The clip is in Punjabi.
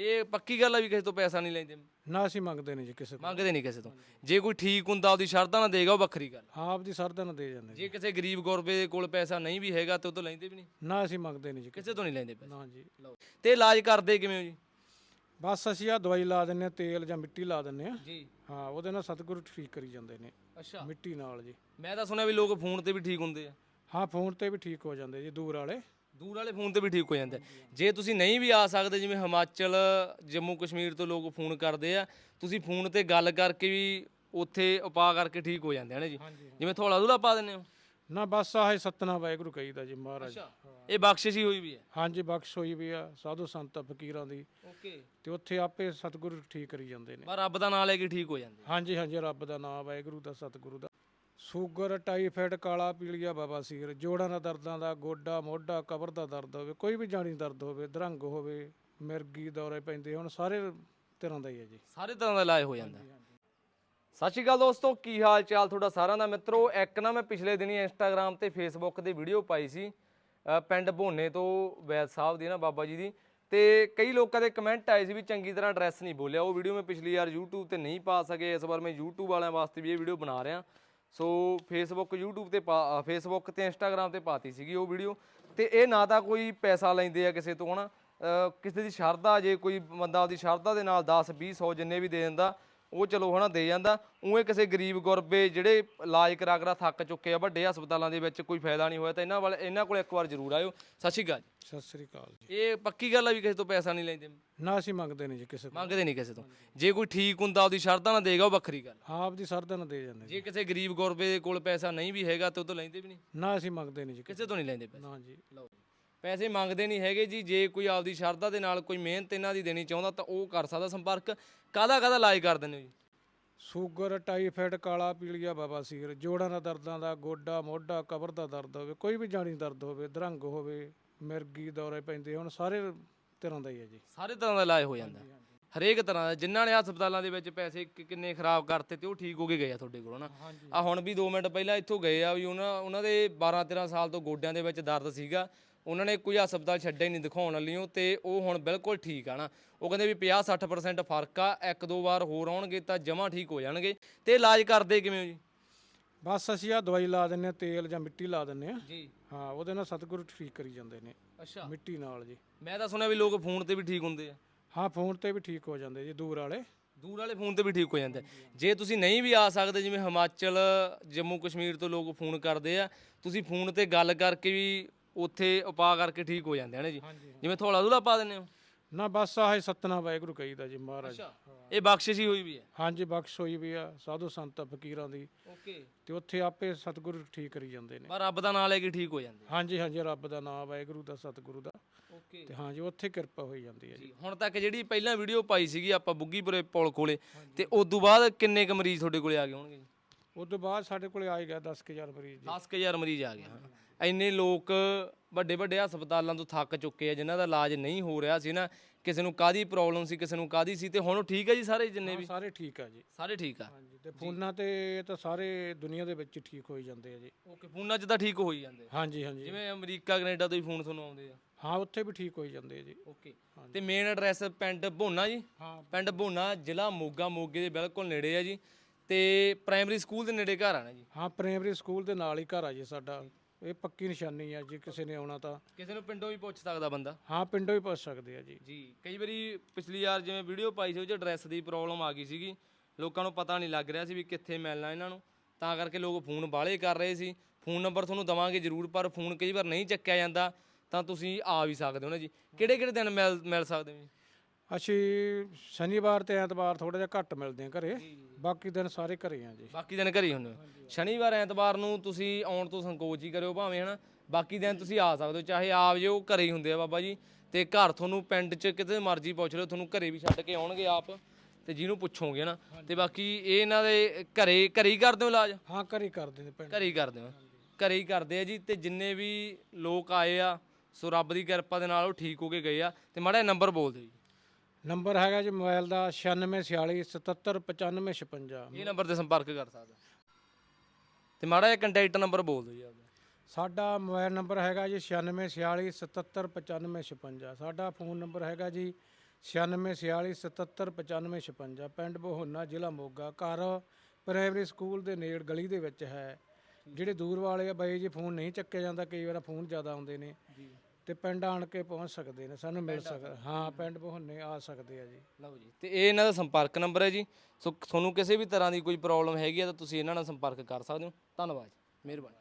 ਇਹ ਪੱਕੀ ਗੱਲ ਆ ਵੀ ਕਿਸੇ ਤੋਂ ਪੈਸਾ ਨਹੀਂ ਲੈਂਦੇ। ਨਾ ਅਸੀਂ ਮੰਗਦੇ ਨਹੀਂ ਜੀ ਕਿਸੇ ਤੋਂ। ਮੰਗਦੇ ਨਹੀਂ ਕਿਸੇ ਤੋਂ। ਜੇ ਕੋਈ ਠੀਕ ਹੁੰਦਾ ਉਹਦੀ ਸ਼ਰਤਾਂ ਨਾ ਦੇਗਾ ਉਹ ਵੱਖਰੀ ਗੱਲ। ਆਪ ਦੀ ਸਰਦਾ ਨਾ ਦੇ ਜਾਂਦੇ ਜੀ ਜੇ। ਕਿਸੇ ਗਰੀਬ ਗੁਰਬੇ ਕੋਲ ਪੈਸਾ ਨਹੀਂ ਵੀ ਹੈਗਾ ਤੇ ਉਹ ਤੋਂ ਲੈਂਦੇ ਵੀ ਨਹੀਂ। ਨਾ ਅਸੀਂ ਮੰਗਦੇ ਨਹੀਂ ਜੀ ਕਿਸੇ ਤੋਂ ਨਹੀਂ ਲੈਂਦੇ ਪੈਸੇ। ਨਾ ਜੀ। ਲਓ। ਤੇ ਇਲਾਜ ਕਰਦੇ ਕਿਵੇਂ ਹੋ ਜੀ? ਬਸ ਅਸੀਂ ਆ ਦਵਾਈ ਲਾ ਦਿੰਨੇ ਆ ਤੇਲ ਜਾਂ ਮਿੱਟੀ ਲਾ ਦਿੰਨੇ ਆ ਜੀ। ਹਾਂ ਉਹਦੇ ਨਾਲ ਸਤਿਗੁਰੂ ਠੀਕ ਕਰੀ ਜਾਂਦੇ ਨੇ। ਅੱਛਾ। ਮਿੱਟੀ ਨਾਲ ਜੀ। ਮੈਂ ਤਾਂ ਸੁਣਿਆ ਵੀ ਲੋਕ ਫੋਨ ਤੇ ਵੀ ਠੀਕ ਹੁੰਦੇ ਆ। ਹਾਂ ਫੋਨ ਤੇ ਵੀ ਠੀਕ ਹੋ ਜਾਂਦੇ ਜੀ ਦੂਰ ਵਾਲੇ। ਦੂਰ ਵਾਲੇ ਫੋਨ ਤੇ ਵੀ ਠੀਕ ਹੋ ਜਾਂਦੇ। ਜੇ ਤੁਸੀਂ ਨਹੀਂ ਵੀ ਆ ਸਕਦੇ ਜਿਵੇਂ ਹਿਮਾਚਲ ਜੰਮੂ ਕਸ਼ਮੀਰ ਤੋਂ ਲੋਕ ਫੋਨ ਕਰਦੇ ਆ ਤੁਸੀਂ ਫੋਨ ਤੇ ਗੱਲ ਕਰਕੇ ਵੀ ਉੱਥੇ ਉਪਾਅ ਕਰਕੇ ਠੀਕ ਹੋ ਜਾਂਦੇ ਹਨ ਜੀ। ਜਿਵੇਂ ਥੋੜਾ ਦੂਲਾ ਪਾ ਦਿੰਦੇ ਹੋ। ਨਾ ਬਸ ਆਹ ਸਤਨਾ ਵਾਹਿਗੁਰੂ ਕਹੀਦਾ ਜੀ ਮਹਾਰਾਜ। ਇਹ ਬਖਸ਼ਿਸ਼ ਹੀ ਹੋਈ ਵੀ ਹੈ। ਹਾਂਜੀ ਬਖਸ਼ ਹੋਈ ਵੀ ਆ ਸਾਧੂ ਸੰਤ ਫਕੀਰਾਂ ਦੀ। ਓਕੇ। ਤੇ ਉੱਥੇ ਆਪੇ ਸਤਿਗੁਰੂ ਠੀਕ ਕਰੀ ਜਾਂਦੇ ਨੇ। ਪਰ ਰੱਬ ਦਾ ਨਾਮ ਲੈ ਕੇ ਠੀਕ ਹੋ ਜਾਂਦੇ ਹਾਂਜੀ ਹਾਂਜੀ ਰੱਬ ਦਾ ਨਾਮ ਵਾਹਿਗੁਰੂ ਦਾ ਸਤਿਗੁਰੂ ਦਾ। ਸ਼ੂਗਰ ਟਾਈਫਾਇਡ ਕਾਲਾ ਪੀਲੀਆ ਬਾਬਾ ਸੀਰ ਜੋੜਾਂ ਦਾ ਦਰਦਾਂ ਦਾ ਗੋਡਾ ਮੋਢਾ ਕਬਰ ਦਾ ਦਰਦ ਹੋਵੇ ਕੋਈ ਵੀ ਜਾਣੀ ਦਰਦ ਹੋਵੇ ਦਰੰਗ ਹੋਵੇ ਮਿਰਗੀ ਦੌਰੇ ਪੈਂਦੇ ਹੁਣ ਸਾਰੇ ਤਰ੍ਹਾਂ ਦਾ ਹੀ ਹੈ ਜੀ। ਸਾਰੇ ਤਰ੍ਹਾਂ ਦਾ ਇਲਾਜ ਹੋ ਜਾਂਦਾ। ਸਤਿ ਸ਼੍ਰੀ ਅਕਾਲ ਦੋਸਤੋ ਕੀ ਹਾਲ ਚਾਲ ਤੁਹਾਡਾ ਸਾਰਿਆਂ ਦਾ? ਮਿੱਤਰੋ ਇੱਕ ਨਾ ਮੈਂ ਪਿਛਲੇ ਦਿਨੀ ਇੰਸਟਾਗ੍ਰam ਤੇ ਫੇਸਬੁੱਕ ਤੇ ਵੀਡੀਓ ਪਾਈ ਸੀ ਅ, ਪਿੰਡ ਭੋਨੇ ਤੋਂ ਵੈਦ ਸਾਹਿਬ ਦੀ ਨਾ ਬਾਬਾ ਜੀ ਦੀ। ਤੇ ਕਈ ਲੋਕਾਂ ਦੇ ਕਮੈਂਟ ਆਏ ਸੀ ਵੀ ਚੰਗੀ ਤਰ੍ਹਾਂ ਐਡਰੈਸ ਨਹੀਂ ਬੋਲਿਆ। ਉਹ ਵੀਡੀਓ ਮੈਂ ਪਿਛਲੀ ਵਾਰ YouTube ਤੇ ਨਹੀਂ ਪਾ ਸਕੇ। ਇਸ ਵਾਰ ਮੈਂ YouTube ਵਾਲਿਆਂ ਵਾਸਤੇ ਵੀ ਇਹ ਵੀਡੀਓ ਬਣਾ ਰਿਹਾ। ਸੋ ਫੇਸਬੁੱਕ YouTube ਤੇ ਪਾ ਫੇਸਬੁੱਕ ਤੇ Instagram ਤੇ ਪਾਤੀ ਸੀਗੀ ਉਹ ਵੀਡੀਓ ਤੇ ਇਹ ਨਾ ਤਾਂ ਕੋਈ ਪੈਸਾ ਲੈਂਦੇ ਆ ਕਿਸੇ ਤੋਂ ਹਨਾ। ਅ, ਕਿਸੇ ਦੀ ਸ਼ਰਧਾ ਜੇ ਕੋਈ ਬੰਦਾ ਉਹਦੀ ਸ਼ਰਧਾ ਦੇ ਨਾਲ 10 20 100 ਜਿੰਨੇ ਵੀ ਦੇ ਦਿੰਦਾ ਉਹ ਚਲੋ ਹਨਾ ਦੇ ਜਾਂਦਾ। ਉਵੇਂ ਕਿਸੇ ਗਰੀਬ ਗੁਰਬੇ ਜਿਹੜੇ ਇਲਾਜ ਕਰਾ ਕਰਾ ਥੱਕ ਚੁੱਕੇ ਆ ਵੱਡੇ ਹਸਪਤਾਲਾਂ ਦੇ ਵਿੱਚ ਕੋਈ ਫਾਇਦਾ ਨਹੀਂ ਹੋਇਆ ਤਾਂ ਇਹਨਾਂ ਵਾਲੇ ਇਹਨਾਂ ਕੋਲ ਇੱਕ ਵਾਰ ਜ਼ਰੂਰ ਆਇਓ। ਸਤਿ ਸ਼੍ਰੀ ਅਕਾਲ ਜੀ। ਸਤਿ ਸ੍ਰੀ ਅਕਾਲ ਜੀ। ਇਹ ਪੱਕੀ ਗੱਲ ਆ ਵੀ ਕਿਸੇ ਤੋਂ ਪੈਸਾ ਨਹੀਂ ਲੈਂਦੇ? ਨਾ ਅਸੀਂ ਮੰਗਦੇ ਨਹੀਂ ਜੀ ਕਿਸੇ ਤੋਂ। ਮੰਗਦੇ ਨਹੀਂ ਕਿਸੇ ਤੋਂ। ਜੇ ਕੋਈ ਠੀਕ ਹੁੰਦਾ ਉਹਦੀ ਸ਼ਰਤਾਂ ਨਾ ਦੇਗਾ ਉਹ ਵੱਖਰੀ ਗੱਲ। ਆਪ ਦੀ ਸਰਦਾ ਨਾ ਦੇ ਜਾਂਦੇ ਜੀ ਜੇ। ਕਿਸੇ ਗਰੀਬ ਗੁਰਬੇ ਦੇ ਕੋਲ ਪੈਸਾ ਨਹੀਂ ਵੀ ਹੈਗਾ ਤੇ ਉਹ ਤੋਂ ਲੈਂਦੇ ਵੀ ਨਹੀਂ। ਨਾ ਅਸੀਂ ਮੰਗਦੇ ਨਹੀਂ ਜੀ ਕਿਸੇ ਤੋਂ ਨਹੀਂ ਲੈਂਦੇ ਪੈਸੇ। ਨਾ ਜੀ। ਲਓ। ਪੈਸੇ ਮੰਗਦੇ ਨਹੀਂ ਹੈਗੇ ਜੀ। ਜੇ ਕੋਈ ਆਪਦੀ ਸ਼ਰਧਾ ਦੇ ਨਾਲ ਕੋਈ ਮਿਹਨਤ ਇਹਨਾਂ ਦੀ ਦੇਣੀ ਚਾਹੁੰਦਾ ਤਾਂ ਉਹ ਕਰ ਸਕਦਾ ਸੰਪਰਕ। ਕਾਹਦਾ ਕਾਹਦਾ ਇਲਾਜ ਕਰ ਦਿੰਦੇ ਹੋ ਜੀ? ਸ਼ੂਗਰ ਟਾਈਫਾਇਡ ਕਾਲਾ ਪੀਲੀਆ ਬਾਬਾ ਸੀਰ ਜੋੜਾਂ ਦਾ ਦਰਦਾਂ ਦਾ ਗੋਡਾ ਮੋਢਾ ਕਬਰ ਦਾ ਦਰਦ ਹੋਵੇ ਕੋਈ ਵੀ ਜਾਣੀ ਦਰਦ ਹੋਵੇ ਦਰੰਗ ਹੋਵੇ ਮਿਰਗੀ ਦੌਰੇ ਪੈਂਦੇ ਹੁਣ ਸਾਰੇ ਤਰ੍ਹਾਂ ਦਾ ਹੀ ਹੈ ਜੀ। ਸਾਰੇ ਤਰ੍ਹਾਂ ਦਾ ਇਲਾਜ ਹੋ ਜਾਂਦਾ। ਹਰੇਕ ਤਰ੍ਹਾਂ ਦਾ ਜਿਨ੍ਹਾਂ ਨੇ ਹਸਪਤਾਲਾਂ ਦੇ ਵਿੱਚ ਪੈਸੇ ਕਿ- ਕਿੰਨੇ ਖਰਾਬ ਕਰਤੇ ਤੇ ਉਹ ਠੀਕ ਹੋ ਕੇ ਗਏ ਆ ਤੁਹਾਡੇ ਕੋਲ ਨਾ ਆ ਹੁਣ ਵੀ 2 ਮਿੰਟ ਪਹਿਲਾਂ ਇੱਥੋਂ ਗਏ ਆ ਵੀ ਉਹਨਾਂ ਉਹਨਾਂ ਦੇ 12 13 ਸਾਲ ਤੋਂ ਗੋਡਿਆਂ ਦੇ ਵਿੱਚ ਦਰਦ ਸੀਗਾ। ਉਹਨਾਂ ਨੇ ਕੋਈ ਹਸਪਤਾਲ ਛੱਡਿਆ ਹੀ ਨਹੀਂ ਦਿਖਾਉਣ ਵਾਲੀਓ ਤੇ ਉਹ ਹੁਣ ਬਿਲਕੁਲ ਠੀਕ ਆ ਨਾ। ਉਹ ਕਹਿੰਦੇ ਵੀ 50 60% ਫ਼ਰਕ ਆ ਇੱਕ ਦੋ ਵਾਰ ਹੋਰ ਆਉਣਗੇ ਤਾਂ ਜਮਾ ਠੀਕ ਹੋ ਜਾਣਗੇ। ਤੇ ਇਲਾਜ ਕਰਦੇ ਕਿਵੇਂ ਹੋ ਜੀ? ਬਸ ਅਸੀਂ ਆ ਦਵਾਈ ਲਾ ਦਿੰਨੇ ਆ ਤੇਲ ਜਾਂ ਮਿੱਟੀ ਲਾ ਦਿੰਨੇ ਆ ਜੀ। ਹਾਂ ਉਹਦੇ ਨਾਲ ਸਤਿਗੁਰੂ ਠੀਕ ਕਰੀ ਜਾਂਦੇ ਨੇ। ਅੱਛਾ। ਮਿੱਟੀ ਨਾਲ ਜੀ। ਮੈਂ ਤਾਂ ਸੁਣਿਆ ਵੀ ਲੋਕ ਫੋਨ ਤੇ ਵੀ ਠੀਕ ਹੁੰਦੇ ਆ। ਹਾਂ ਫੋਨ ਤੇ ਵੀ ਠੀਕ ਹੋ ਜਾਂਦੇ ਜੀ ਦੂਰ ਵਾਲੇ। ਦੂਰ ਵਾਲੇ ਫੋਨ ਤੇ ਵੀ ਠੀਕ ਹੋ ਜਾਂਦੇ। ਜੇ ਤੁਸੀਂ ਨਹੀਂ ਵੀ ਆ ਸਕਦੇ ਜਿਵੇਂ ਹਿਮਾਚਲ ਜੰਮੂ ਕਸ਼ਮੀਰ ਤੋਂ ਲੋਕ ਫੋਨ ਕਰਦੇ ਆ ਤੁਸੀਂ ਫੋਨ ਤੇ ਗੱਲ ਕਰਕੇ ਵੀ ਉੱਥੇ ਉਪਾਅ ਕਰਕੇ ਠੀਕ ਹੋ ਜਾਂਦੇ ਹਨ ਜੀ? ਜਿਵੇਂ ਥੋੜਾ ਦੂਲਾ ਪਾ ਦਿੰਦੇ ਹੋ? ਨਾ ਬਸ ਆਹ ਸਤਨਾ ਵਾਹਿਗੁਰੂ ਕਹੀਦਾ ਜੀ ਮਹਾਰਾਜ। ਇਹ ਬਖਸ਼ਿਸ਼ ਹੀ ਹੋਈ ਵੀ ਹੈ। ਹਾਂਜੀ ਬਖਸ਼ ਹੋਈ ਵੀ ਆ ਸਾਧੂ ਸੰਤ ਫਕੀਰਾਂ ਦੀ। ਓਕੇ। ਤੇ ਉੱਥੇ ਆਪੇ ਸਤਿਗੁਰੂ ਠੀਕ ਕਰੀ ਜਾਂਦੇ ਨੇ। ਪਰ ਰੱਬ ਦਾ ਨਾਮ ਲੈ ਕੇ ਠੀਕ ਹੋ ਜਾਂਦੇ ਹਾਂਜੀ ਹਾਂਜੀ ਰੱਬ ਦਾ ਨਾਮ ਵਾਹਿਗੁਰੂ ਦਾ ਸਤਿਗੁਰੂ ਦਾ। ਓਕੇ। ਤੇ ਹਾਂਜੀ ਉੱਥੇ ਕਿਰਪਾ ਹੋਈ ਜਾਂਦੀ ਹੈ ਜੀ। ਜੀ ਹੁਣ ਤੱਕ ਜਿਹੜੀ ਪਹਿਲਾਂ ਵੀਡੀਓ ਪਾਈ ਸੀਗੀ ਆਪਾਂ ਬੁੱਗੀਪੁਰੇ ਪੁਲ ਕੋਲੇ ਤੇ ਉਸ ਤੋਂ ਬਾਅਦ ਕਿੰਨੇ ਕ ਮਰੀਜ਼ ਤੁਹਾਡੇ ਕੋਲੇ ਆ ਗਏ ਹੋਣਗੇ ਜੀ? ਉਸ ਤੋਂ ਬਾਅਦ ਸਾਡੇ ਕੋਲੇ ਆਏ ਗਿਆ 10000 ਮਰੀਜ਼ ਜੀ। 10000 ਮਰੀਜ਼ ਆ ਗਏ ਹਨ ਇੰਨੇ ਲੋਕ ਵੱਡੇ ਵੱਡੇ ਹਸਪਤਾਲਾਂ ਤੋਂ ਥੱਕ ਚੁੱਕੇ ਆ ਜਿਨ੍ਹਾਂ ਦਾ ਇਲਾਜ ਨਹੀਂ ਹੋ ਰਿਹਾ ਸੀ ਨਾ ਕਿਸੇ ਨੂੰ ਕਾਦੀ ਪ੍ਰੋਬਲਮ ਸੀ ਕਿਸੇ ਨੂੰ ਕਾਦੀ ਸੀ ਤੇ ਹੁਣ ਉਹ ਠੀਕ ਹੈ ਜੀ ਸਾਰੇ ਜਿੰਨੇ ਵੀ? ਸਾਰੇ ਠੀਕ ਆ ਜੀ। ਸਾਰੇ ਠੀਕ ਆ? ਹਾਂਜੀ ਤੇ ਫੋਨਾਂ ਤੇ ਤਾਂ ਸਾਰੇ ਦੁਨੀਆ ਦੇ ਵਿੱਚ ਠੀਕ ਹੋਈ ਜਾਂਦੇ ਆ ਜੀ। ਓਕੇ ਫੋਨਾਂ 'ਚ ਤਾਂ ਠੀਕ ਹੋਈ ਜਾਂਦੇ ਹਾਂਜੀ ਹਾਂਜੀ। ਜਿਵੇਂ ਅਮਰੀਕਾ ਕੈਨੇਡਾ ਤੋਂ ਹੀ ਫੋਨ ਤੁਹਾਨੂੰ ਆਉਂਦੇ ਆ? ਹਾਂ ਉੱਥੇ ਵੀ ਠੀਕ ਹੋਈ ਜਾਂਦੇ ਆ ਜੀ। ਓਕੇ ਤੇ ਮੇਨ ਐਡਰੈਸ ਪਿੰਡ ਭੋਨਾ ਜੀ? ਹਾਂ। ਪਿੰਡ ਭੋਨਾ ਜ਼ਿਲ੍ਹਾ ਮੋਗਾ ਮੋਗੇ ਦੇ ਬਿਲਕੁਲ ਨੇੜੇ ਆ ਜੀ ਤੇ ਪ੍ਰਾਇਮਰੀ ਸਕੂਲ ਦੇ ਨੇੜੇ ਘਰ ਆਣਾ ਜੀ? ਹਾਂ ਪ੍ਰਾਇਮਰੀ ਸਕੂਲ ਦੇ ਨਾਲ ਹੀ ਘਰ ਆ ਜੀ ਸਾਡਾ। ਇਹ ਪੱਕੀ ਨਿਸ਼ਾਨੀ ਆ ਜੇ ਕਿਸੇ ਨੇ ਆਉਣਾ ਤਾਂ। ਕਿਸੇ ਨੂੰ ਪਿੰਡੋਂ ਵੀ ਪੁੱਛ ਸਕਦਾ ਬੰਦਾ? ਹਾਂ ਪਿੰਡੋਂ ਹੀ ਪੁੱਛ ਸਕਦੇ ਆ ਜੀ। ਜੀ ਕਈ ਵਾਰੀ ਪਿਛਲੀ ਵਾਰ ਜਿਵੇਂ ਵੀਡੀਓ ਪਾਈ ਸੀ ਉਹ 'ਚ ਐਡਰੈਸ ਦੀ ਪ੍ਰੋਬਲਮ ਆ ਗਈ ਸੀਗੀ। ਲੋਕਾਂ ਨੂੰ ਪਤਾ ਨਹੀਂ ਲੱਗ ਰਿਹਾ ਸੀ ਵੀ ਕਿੱਥੇ ਮਿਲਣਾ ਇਹਨਾਂ ਨੂੰ। ਤਾਂ ਕਰਕੇ ਲੋਕ ਫੋਨ ਬਾਹਲੇ ਕਰ ਰਹੇ ਸੀ। ਫੋਨ ਨੰਬਰ ਤੁਹਾਨੂੰ ਦਵਾਂਗੇ ਜ਼ਰੂਰ ਪਰ ਫੋਨ ਕਈ ਵਾਰ ਨਹੀਂ ਚੱਕਿਆ ਜਾਂਦਾ ਤਾਂ ਤੁਸੀਂ ਆ ਵੀ ਸਕਦੇ ਹੋ ਨਾ ਜੀ। ਕਿਹੜੇ ਕਿਹੜੇ ਦਿਨ ਮਿਲ ਮਿਲ ਸਕਦੇ ਹੋ ਜੀ? ਅਸੀਂ ਸ਼ਨੀਵਾਰ ਤੇ ਐਤਵਾਰ ਥੋੜਾ ਜਿਹਾ ਘੱਟ ਮਿਲਦੇ ਆ ਘਰੇ। ਬਾਕੀ ਦਿਨ ਸਾਰੇ ਘਰੇ ਆ ਜੀ। ਬਾਕੀ ਦਿਨ ਘਰੇ ਹੁੰਦੇ ਹੋ। ਸ਼ਨੀਵਾਰ ਐਤਵਾਰ ਨੂੰ ਤੁਸੀਂ ਆਉਣ ਤੋਂ ਸੰਕੋਚ ਹੀ ਕਰਿਓ ਭਾਵੇਂ ਹਨਾ। ਬਾਕੀ ਦਿਨ ਤੁਸੀਂ ਆ ਸਕਦੇ ਹੋ ਚਾਹੇ ਆਪ ਜੇ ਉਹ ਘਰੇ ਹੀ ਹੁੰਦੇ ਆ ਬਾਬਾ ਜੀ। ਤੇ ਘਰ ਤੁਹਾਨੂੰ ਪਿੰਡ 'ਚ ਕਿਤੇ ਮਰਜ਼ੀ ਪੁੱਛ ਲਿਓ ਤੁਹਾਨੂੰ ਘਰੇ ਵੀ ਛੱਡ ਕੇ ਆਉਣਗੇ ਆਪ ਤੇ ਜਿਹਨੂੰ ਪੁੱਛੋਗੇ ਨਾ ਤੇ ਬਾਕੀ ਇਹ ਇਹਨਾਂ ਦੇ ਘਰੇ ਘਰੇ ਹੀ ਕਰਦੇ ਹੋ ਇਲਾਜ? ਹਾਂ ਘਰੇ ਕਰਦੇ ਨੇ ਪਿੰਡ। ਘਰੇ ਹੀ ਕਰਦੇ ਹੋ। ਘਰੇ ਹੀ ਕਰਦੇ ਆ ਜੀ ਤੇ ਜਿੰਨੇ ਵੀ ਲੋਕ ਆਏ ਆ ਸੋ ਰੱਬ ਦੀ ਕਿਰਪਾ ਦੇ ਨਾਲ ਉਹ ਠੀਕ ਹੋ ਕੇ ਗਏ ਆ। ਤੇ ਮਾੜਾ ਨੰਬਰ ਬੋਲ ਦਿਓ ਜੀ। ਨੰਬਰ ਹੈਗਾ ਜੀ ਮੋਬਾਈਲ ਦਾ 9646779556 ਇਹ ਨੰਬਰ ਤੇ ਸੰਪਰਕ ਕਰ ਸਕਦਾ ਤੇ ਮਾੜਾ ਜਿਹਾ ਕੰਟੈਕਟ ਨੰਬਰ ਬੋਲ ਦਿਓ ਜੀ ਆਪਦਾ। ਸਾਡਾ ਮੋਬਾਈਲ ਨੰਬਰ ਹੈਗਾ ਜੀ 9646779556 ਸਾਡਾ ਫੋਨ ਨੰਬਰ ਹੈਗਾ ਜੀ 9646779556 ਪਿੰਡ ਬਹੋਨਾ ਜ਼ਿਲ੍ਹਾ ਮੋਗਾ। ਘਰ ਪ੍ਰਾਇਮਰੀ ਸਕੂਲ ਦੇ ਨੇੜ ਗਲੀ ਦੇ ਵਿੱਚ ਹੈ। ਜਿਹੜੇ ਦੂਰ ਵਾਲੇ ਆ ਬਾਈ ਜੀ ਫੋਨ ਨਹੀਂ ਚੱਕਿਆ ਜਾਂਦਾ। ਕਈ ਵਾਰ ਫੋਨ ਜ਼ਿਆਦਾ ਆਉਂਦੇ ਨੇ। ਜੀ। ਤੇ ਪਿੰਡ ਆਣ ਕੇ ਪਹੁੰਚ ਸਕਦੇ ਨੇ ਸਾਨੂੰ ਮਿਲ ਸਕਦਾ। ਹਾਂ ਪਿੰਡ ਬਹੋਨੇ ਆ ਸਕਦੇ ਆ ਜੀ। ਲਓ ਜੀ ਤੇ ਇਹ ਇਹਨਾਂ ਦਾ ਸੰਪਰਕ ਨੰਬਰ ਹੈ ਜੀ। ਸੋ ਤੁਹਾਨੂੰ ਕਿਸੇ ਵੀ ਤਰ੍ਹਾਂ ਦੀ ਕੋਈ ਪ੍ਰੋਬਲਮ ਹੈਗੀ ਹੈ ਤਾਂ ਤੁਸੀਂ ਇਹਨਾਂ ਨਾਲ ਸੰਪਰਕ ਕਰ ਸਕਦੇ ਹੋ। ਧੰਨਵਾਦ ਜੀ ਮਿਹਰਬਾਨੀ।